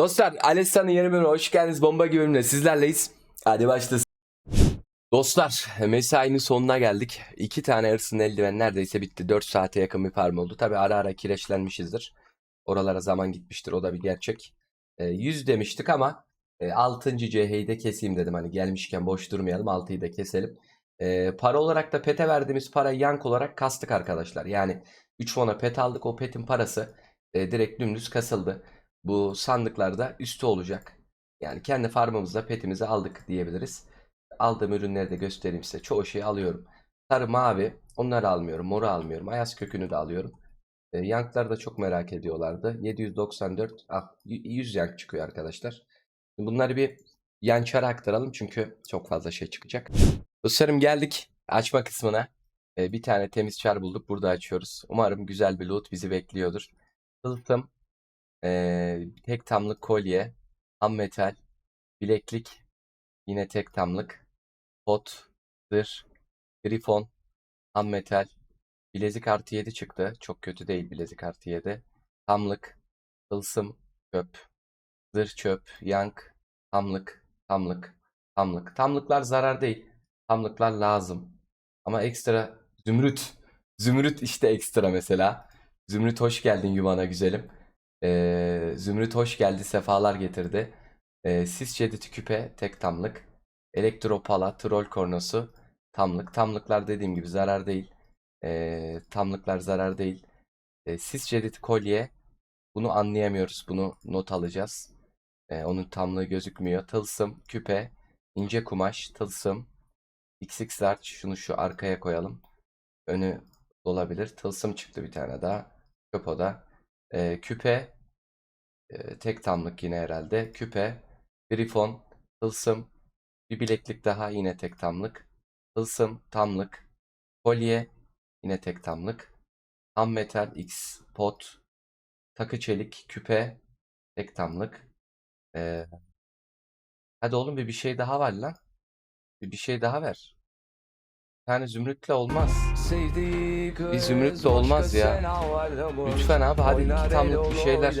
Dostlar Alessa'nın yeni bölümüne hoş geldiniz. Bomba gibi bölümle sizlerleyiz. Hadi başlasın. Dostlar mesainin sonuna geldik. İki tane hırsın eldiven neredeyse bitti. 4 saate yakın bir farm oldu. Tabi ara ara kireçlenmişizdir. Oralara zaman gitmiştir o da bir gerçek. E, 100 demiştik ama e, 6. CH'yi de keseyim dedim. Hani gelmişken boş durmayalım 6'yı da keselim. E, para olarak da pete verdiğimiz parayı yank olarak kastık arkadaşlar. Yani 3 fona pet aldık o petin parası e, direkt dümdüz kasıldı. Bu sandıklarda üstü olacak. Yani kendi farmımızda petimizi aldık diyebiliriz. Aldığım ürünleri de göstereyim size. Çoğu şeyi alıyorum. Sarı, mavi onları almıyorum. Moru almıyorum. Ayaz kökünü de alıyorum. E, yanklar da çok merak ediyorlardı. 794 ah, y- 100 yank çıkıyor arkadaşlar. Bunları bir yançara aktaralım çünkü çok fazla şey çıkacak. Dostlarım geldik açma kısmına. E, bir tane temiz çar bulduk. Burada açıyoruz. Umarım güzel bir loot bizi bekliyordur. Tılsım, e, tek tamlık kolye, ham metal, bileklik, yine tek tamlık, pot, zırh, grifon, ham metal, bilezik artı 7 çıktı. Çok kötü değil bilezik artı 7. Tamlık, tılsım, çöp, zırh çöp, yank, tamlık, tamlık, tamlık. Tamlıklar zarar değil. Tamlıklar lazım. Ama ekstra zümrüt. Zümrüt işte ekstra mesela. Zümrüt hoş geldin yuvana güzelim. Ee, Zümrüt hoş geldi. Sefalar getirdi. Ee, sis cediti küpe tek tamlık. Elektropala, troll kornosu tamlık. Tamlıklar dediğim gibi zarar değil. Ee, tamlıklar zarar değil. Ee, sis cediti kolye. Bunu anlayamıyoruz. Bunu not alacağız. Ee, onun tamlığı gözükmüyor. Tılsım, küpe, ince kumaş, tılsım. XX large şunu şu arkaya koyalım. Önü olabilir. Tılsım çıktı bir tane daha. Köpoda. Ee, küpe. e, tek tamlık yine herhalde. Küpe. Grifon. Tılsım. Bir bileklik daha yine tek tamlık. Tılsım. Tamlık. Kolye. Yine tek tamlık. Ham metal X pot. Takı çelik. Küpe. Tek tamlık. Ee, hadi oğlum bir bir şey daha var lan. Bir bir şey daha ver. Tane zümrütle olmaz. Bir zümrüt de olmaz ya. Lütfen abi hadi iki tamlık bir şeyler.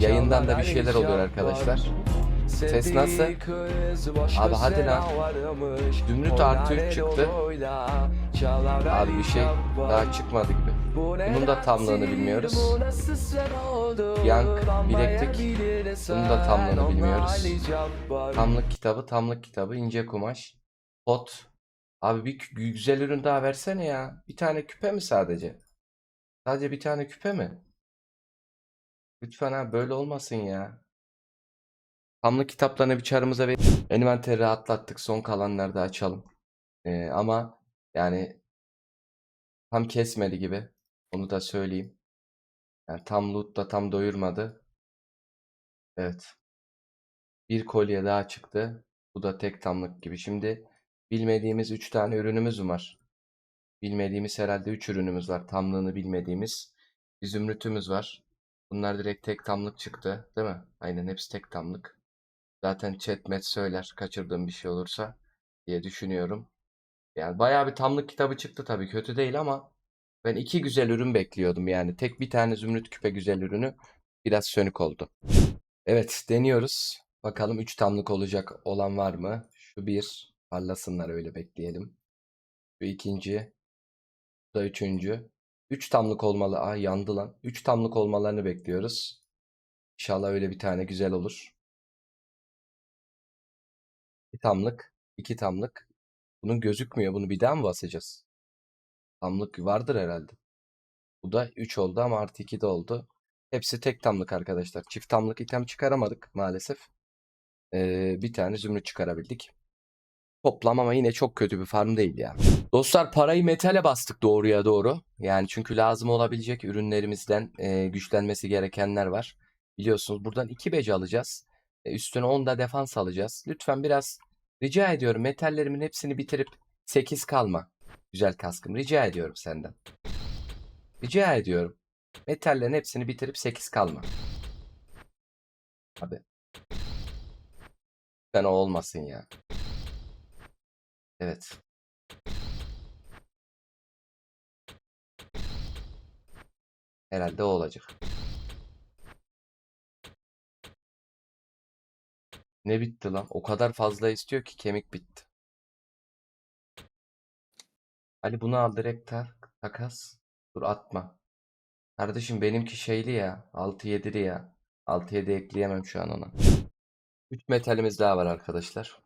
Yayından da bir şeyler oluyor arkadaşlar. Ses nasıl? Abi hadi lan. Zümrüt artı 3 çıktı. Abi bir şey daha çıkmadı gibi. Bunun da tamlığını bilmiyoruz. Yank, bileklik. Bunun da tamlığını bilmiyoruz. Tamlık kitabı, tamlık kitabı, ince kumaş, pot. Abi bir güzel ürün daha versene ya. Bir tane küpe mi sadece? Sadece bir tane küpe mi? Lütfen abi böyle olmasın ya. Tamlık kitaplarını bir çarımıza ver. Envanteri atlattık. Son kalanları da açalım. Ee, ama yani tam kesmedi gibi. Onu da söyleyeyim. Yani tam loot da tam doyurmadı. Evet. Bir kolye daha çıktı. Bu da tek tamlık gibi. Şimdi bilmediğimiz 3 tane ürünümüz var. Bilmediğimiz herhalde 3 ürünümüz var. Tamlığını bilmediğimiz. Bir zümrütümüz var. Bunlar direkt tek tamlık çıktı. Değil mi? Aynen hepsi tek tamlık. Zaten chat söyler kaçırdığım bir şey olursa diye düşünüyorum. Yani bayağı bir tamlık kitabı çıktı tabii. Kötü değil ama ben iki güzel ürün bekliyordum yani. Tek bir tane zümrüt küpe güzel ürünü biraz sönük oldu. Evet deniyoruz. Bakalım 3 tamlık olacak olan var mı? Şu bir. Parlasınlar öyle bekleyelim. Şu ikinci. Bu da üçüncü. 3 tamlık olmalı. Ay yandı lan. 3 tamlık olmalarını bekliyoruz. İnşallah öyle bir tane güzel olur. Bir tamlık. iki tamlık. Bunun gözükmüyor. Bunu bir daha mı basacağız? Tamlık vardır herhalde. Bu da 3 oldu ama artı 2 de oldu. Hepsi tek tamlık arkadaşlar. Çift tamlık item çıkaramadık maalesef. Ee, bir tane zümrüt çıkarabildik. Toplam ama yine çok kötü bir farm değil ya. Dostlar parayı metale bastık doğruya doğru. Yani çünkü lazım olabilecek ürünlerimizden e, güçlenmesi gerekenler var. Biliyorsunuz buradan 2 bec alacağız. E, üstüne 10 da defans alacağız. Lütfen biraz rica ediyorum metallerimin hepsini bitirip 8 kalma. Güzel kaskım rica ediyorum senden. Rica ediyorum. Metallerin hepsini bitirip 8 kalma. Abi. Ben o olmasın ya. Evet. Herhalde o olacak. Ne bitti lan? O kadar fazla istiyor ki kemik bitti. Ali bunu al direkt tak, takas. Dur atma. Kardeşim benimki şeyli ya. 6-7'li ya. 6-7 ekleyemem şu an ona. 3 metalimiz daha var arkadaşlar.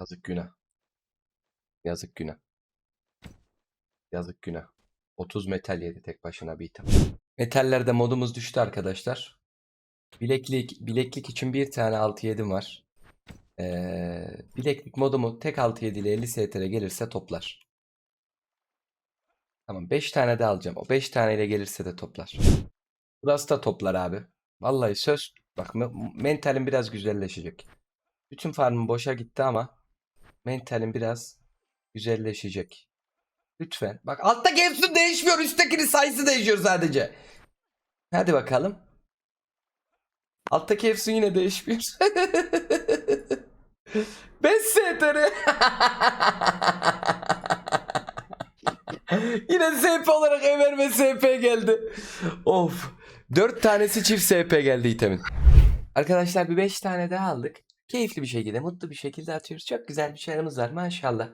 Yazık günah. Yazık günah. Yazık günah. 30 metal yedi tek başına bir item. Metallerde modumuz düştü arkadaşlar. Bileklik bileklik için bir tane 6-7'm var. Ee, bileklik modumu tek 6-7 ile 50 STR gelirse toplar. Tamam 5 tane de alacağım. O 5 tane ile gelirse de toplar. Burası da toplar abi. Vallahi söz. Bak me- mentalim biraz güzelleşecek. Bütün farmım boşa gitti ama mentalim biraz güzelleşecek. Lütfen. Bak alttaki hepsi değişmiyor. Üsttekinin sayısı değişiyor sadece. Hadi bakalım. Alttaki hepsi yine değişmiyor. 5 STR. yine SP olarak Ömer ve SP geldi. Of. 4 tanesi çift SP geldi itemin. Arkadaşlar bir 5 tane daha aldık. Keyifli bir şekilde, mutlu bir şekilde atıyoruz. Çok güzel bir şeylerimiz var maşallah.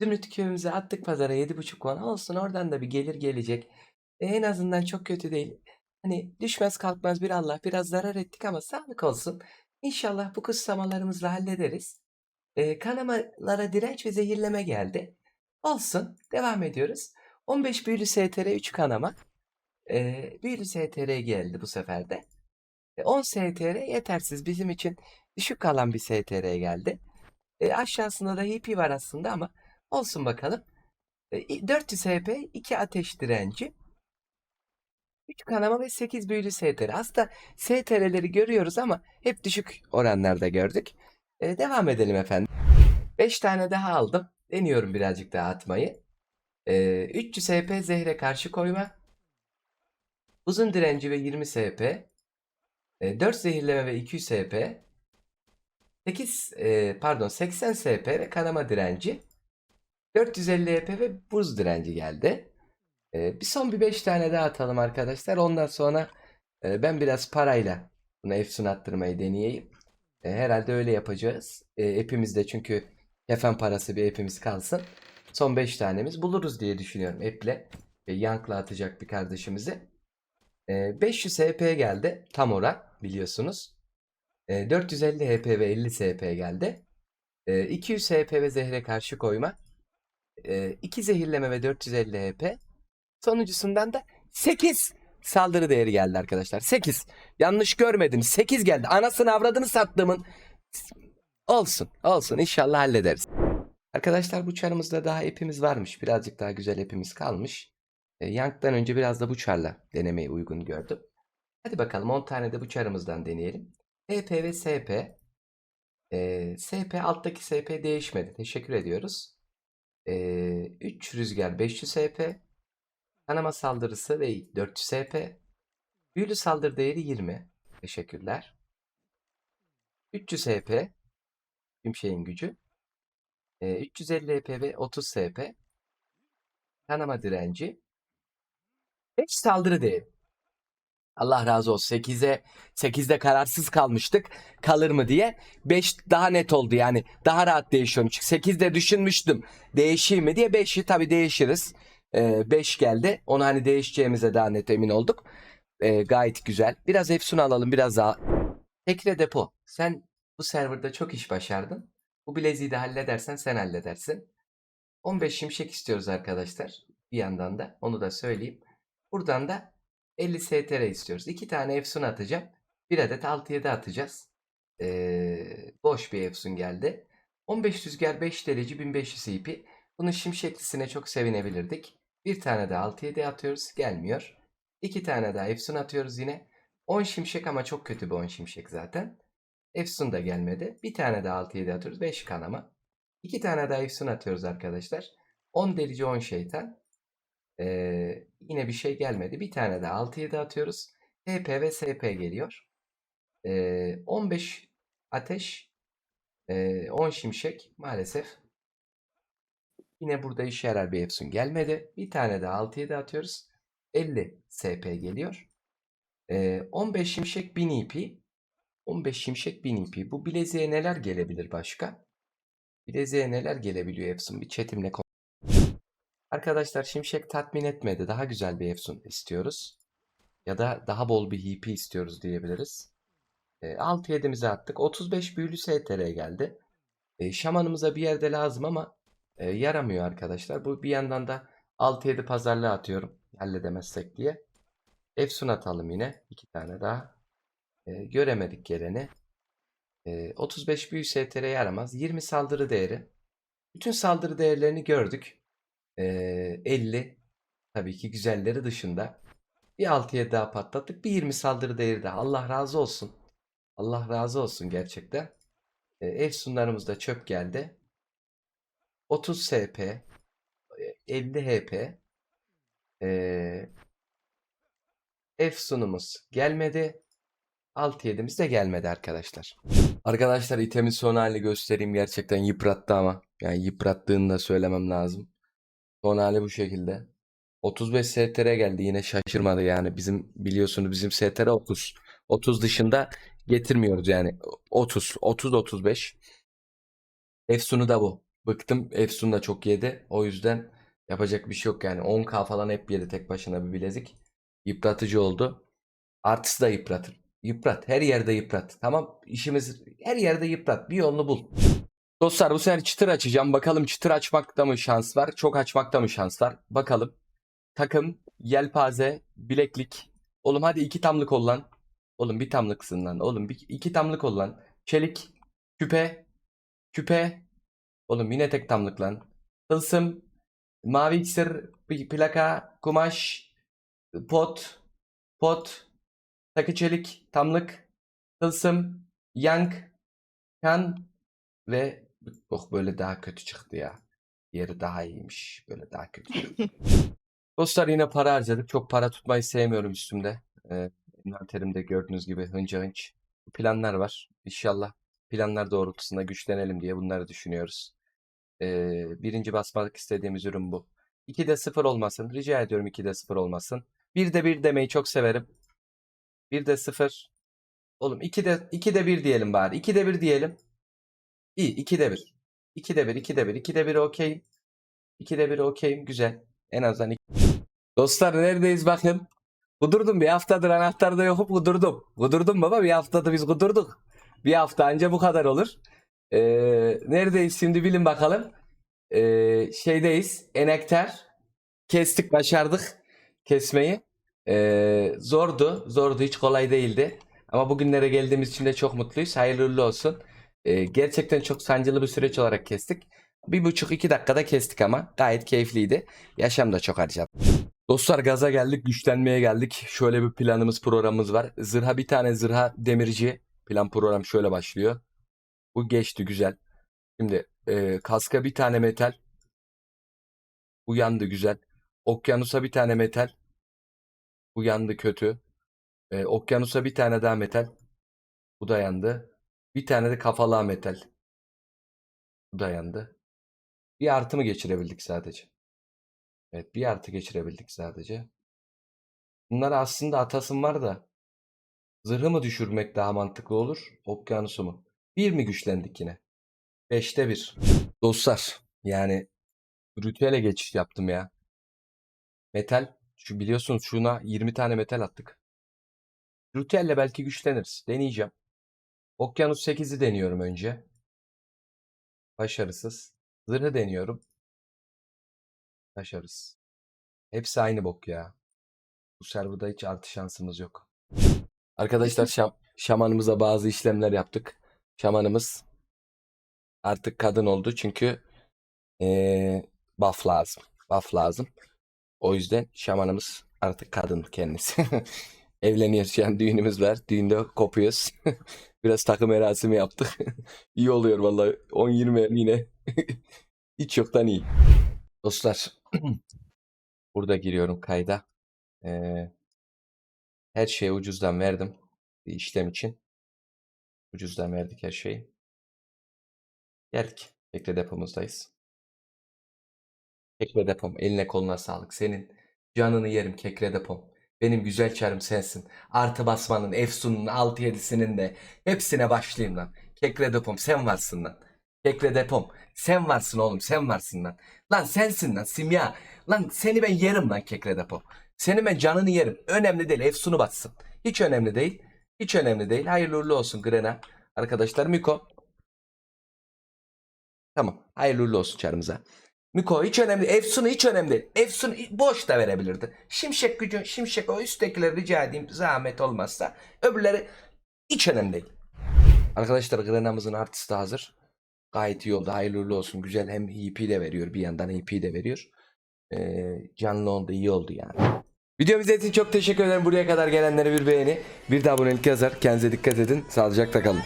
Zümrüt köyümüze attık pazara 7.5 won olsun oradan da bir gelir gelecek. E, en azından çok kötü değil. Hani düşmez kalkmaz bir Allah biraz zarar ettik ama sağlık olsun. İnşallah bu kutsamalarımızla hallederiz. E, kanamalara direnç ve zehirleme geldi. Olsun devam ediyoruz. 15 büyülü STR 3 kanama. E, büyülü STR geldi bu sefer de. E, 10 STR yetersiz bizim için düşük kalan bir STR geldi. E, aşağısında da HP var aslında ama olsun bakalım. E, 400 HP, 2 ateş direnci, 3 kanama ve 8 büyülü STR. Aslında STR'leri görüyoruz ama hep düşük oranlarda gördük. E, devam edelim efendim. 5 tane daha aldım. Deniyorum birazcık daha atmayı. E, 300 HP zehre karşı koyma. Uzun direnci ve 20 SP. E, 4 zehirleme ve 200 SP. 8 e, pardon 80 SP ve kanama direnci. 450 EP ve buz direnci geldi. E, bir son bir 5 tane daha atalım arkadaşlar. Ondan sonra e, ben biraz parayla bunu efsun attırmayı deneyeyim. E, herhalde öyle yapacağız. E, hepimizde çünkü kefen parası bir hepimiz kalsın. Son 5 tanemiz buluruz diye düşünüyorum. Eple ve Yank'la atacak bir kardeşimizi. E, 500 HP geldi. Tam oran biliyorsunuz. E, 450 HP ve 50 SP geldi. E, 200 HP ve zehre karşı koyma. 2 zehirleme ve 450 HP. Sonuncusundan da 8 saldırı değeri geldi arkadaşlar. 8. Yanlış görmediniz. 8 geldi. Anasını avradını sattığımın olsun. Olsun. İnşallah hallederiz. Arkadaşlar bu çarımızda daha epimiz varmış. Birazcık daha güzel epimiz kalmış. E, Yank'tan önce biraz da bu çarla denemeyi uygun gördüm. Hadi bakalım 10 tane de bu çarımızdan deneyelim. EP ve SP. E, SP alttaki SP değişmedi. Teşekkür ediyoruz. E, 3 rüzgar 500 SP. Kanama saldırısı ve 400 SP. Büyülü saldırı değeri 20. Teşekkürler. 300 SP. Tüm şeyin gücü. E, 350 EP ve 30 SP. Kanama direnci. 5 saldırı değeri. Allah razı olsun. 8'e 8'de kararsız kalmıştık. Kalır mı diye. 5 daha net oldu yani. Daha rahat değişiyorum. Çünkü 8'de düşünmüştüm. Değişir mi diye 5'i tabii değişiriz. 5 geldi. Onu hani değişeceğimize daha net emin olduk. Ee, gayet güzel. Biraz Efsun alalım biraz daha. Tekre depo. Sen bu serverda çok iş başardın. Bu bileziği de halledersen sen halledersin. 15 şimşek istiyoruz arkadaşlar. Bir yandan da onu da söyleyeyim. Buradan da 50 STR istiyoruz. 2 tane Efsun atacağım. Bir adet 6-7 atacağız. Ee, boş bir Efsun geldi. 15 rüzgar 5 derece 1500 EP. Bunun şimşeklisine çok sevinebilirdik. Bir tane de 6-7 atıyoruz. Gelmiyor. 2 tane daha Efsun atıyoruz yine. 10 şimşek ama çok kötü bir 10 şimşek zaten. Efsun da gelmedi. Bir tane daha 6-7 atıyoruz. 5 kanama. 2 tane daha Efsun atıyoruz arkadaşlar. 10 delici 10 şeytan. Ee, yine bir şey gelmedi. Bir tane daha 6-7 atıyoruz. HP ve SP geliyor. Ee, 15 ateş. ee, 10 şimşek maalesef. Yine burada işe yarar bir Efsun gelmedi. Bir tane daha 6-7 atıyoruz. 50 SP geliyor. Ee, 15 şimşek 1000 EP. 15 şimşek 1000 EP. Bu bileziğe neler gelebilir başka? Bileziğe neler gelebiliyor Efsun? Bir chatimle Arkadaşlar şimşek tatmin etmedi. Daha güzel bir Efsun istiyoruz. Ya da daha bol bir EP istiyoruz diyebiliriz. E, 6-7'mize attık. 35 büyülü STR geldi. E, şamanımıza bir yerde lazım ama e, yaramıyor arkadaşlar. Bu bir yandan da 6-7 pazarlığa atıyorum. Halledemezsek diye. Efsun atalım yine. iki tane daha. E, göremedik geleni. E, 35 büyü STR yaramaz. 20 saldırı değeri. Bütün saldırı değerlerini gördük. E, 50 tabii ki güzelleri dışında. Bir 6-7 daha patlattık. Bir 20 saldırı değeri daha. Allah razı olsun. Allah razı olsun gerçekten. E, Efsunlarımız da çöp geldi. 30 SP, e, 50 HP. E, Efsunumuz gelmedi. 6-7'miz de gelmedi arkadaşlar. Arkadaşlar itemin son hali göstereyim. Gerçekten yıprattı ama. Yani yıprattığını da söylemem lazım. Son bu şekilde. 35 STR geldi yine şaşırmadı yani. Bizim biliyorsunuz bizim STR 30. 30 dışında getirmiyoruz yani. 30, 30, 35. Efsun'u da bu. Bıktım. Efsun da çok yedi. O yüzden yapacak bir şey yok yani. 10k falan hep yedi tek başına bir bilezik. Yıpratıcı oldu. Artısı da yıpratır. Yıprat. Her yerde yıprat. Tamam. işimiz her yerde yıprat. Bir yolunu bul. Dostlar bu sefer çıtır açacağım. Bakalım çıtır açmakta mı şans var? Çok açmakta mı şans var? Bakalım. Takım, yelpaze, bileklik. Oğlum hadi iki tamlık ol. Oğlum bir tamlıksın lan. Oğlum bir, iki tamlık ol. Çelik, küpe, küpe. Oğlum yine tek tamlık lan. Tılsım, mavi iksir, plaka, kumaş, pot, pot, takı çelik, tamlık, tılsım, yank, kan ve oh böyle daha kötü çıktı ya. Diğeri daha iyiymiş. Böyle daha kötü. Dostlar yine para harcadık. Çok para tutmayı sevmiyorum üstümde. Ee, envanterimde gördüğünüz gibi hınca hınç. Planlar var. İnşallah planlar doğrultusunda güçlenelim diye bunları düşünüyoruz. Ee, birinci basmak istediğimiz ürün bu. 2'de 0 olmasın. Rica ediyorum 2'de 0 olmasın. 1'de 1 demeyi çok severim. 1'de 0. Oğlum 2'de 2'de 1 diyelim bari. 2'de 1 diyelim. İyi 2'de 1. 2'de 1, 2'de 1, 2'de 1 okeyim. 2'de 1 okeyim. Güzel. En azından Dostlar neredeyiz bakın. Kudurdum bir haftadır anahtarda yokup kudurdum. Kudurdum baba bir haftada biz kudurduk. Bir hafta anca bu kadar olur. Ee, neredeyiz şimdi bilin bakalım. Ee, şeydeyiz. Enektar. Kestik başardık kesmeyi. Ee, zordu. Zordu hiç kolay değildi. Ama bugünlere geldiğimiz için de çok mutluyuz. Hayırlı olsun. Ee, gerçekten çok sancılı bir süreç olarak kestik. Bir buçuk iki dakikada kestik ama gayet keyifliydi. Yaşam da çok harcadı. Dostlar gaza geldik, güçlenmeye geldik. Şöyle bir planımız, programımız var. Zırha bir tane zırha demirci. Plan program şöyle başlıyor. Bu geçti güzel. Şimdi e, kaska bir tane metal. Bu yandı güzel. Okyanusa bir tane metal. Bu yandı kötü. E, okyanusa bir tane daha metal. Bu da yandı. Bir tane de kafalığa metal. Bu da yandı. Bir artı mı geçirebildik sadece? Evet bir artı geçirebildik sadece. Bunları aslında atasım var da zırhı mı düşürmek daha mantıklı olur? Okyanusu mu? Bir mi güçlendik yine? Beşte bir. Dostlar yani ritüele geçiş yaptım ya. Metal şu biliyorsunuz şuna 20 tane metal attık. Ritüelle belki güçleniriz. Deneyeceğim. Okyanus 8'i deniyorum önce. Başarısız. Zırhı deniyorum. Başarısız. Hepsi aynı bok ya. Bu serverda hiç artı şansımız yok. Arkadaşlar şam, şamanımıza bazı işlemler yaptık. Şamanımız artık kadın oldu çünkü ee, buff lazım. Buff lazım. O yüzden şamanımız artık kadın kendisi. Evleniyoruz an düğünümüz var. Düğünde kopuyoruz. Biraz takım merasimi yaptık. iyi oluyor vallahi. 10-20 yine. Hiç yoktan iyi. Dostlar burada giriyorum kayda. Ee, her şeyi ucuzdan verdim. Bir işlem için. Ucuzdan verdik her şeyi. Geldik. Bekle depomuzdayız. Bekle depom. Eline koluna sağlık. Senin Canını yerim kekre depom. Benim güzel çarım sensin. Artı basmanın, Efsun'un, 6-7'sinin de hepsine başlayayım lan. Kekre depom sen varsın lan. Kekre depom sen varsın oğlum sen varsın lan. Lan sensin lan simya. Lan seni ben yerim lan kekre depom. Seni ben canını yerim. Önemli değil Efsun'u batsın. Hiç önemli değil. Hiç önemli değil. Hayırlı uğurlu olsun Grena. Arkadaşlar Miko. Tamam. Hayırlı uğurlu olsun çarımıza. Miko hiç önemli. Efsun'u hiç önemli değil. Efsun boş da verebilirdi. Şimşek gücü, şimşek o üsttekileri rica edeyim zahmet olmazsa. Öbürleri hiç önemli değil. Arkadaşlar Grena'mızın artısı da hazır. Gayet iyi oldu. Hayırlı olsun. Güzel hem EP de veriyor. Bir yandan EP de veriyor. Ee, canlı oldu. iyi oldu yani. Videomu izlediğiniz için çok teşekkür ederim. Buraya kadar gelenlere bir beğeni. Bir de abonelik yazar. Kendinize dikkat edin. Sağlıcakla kalın.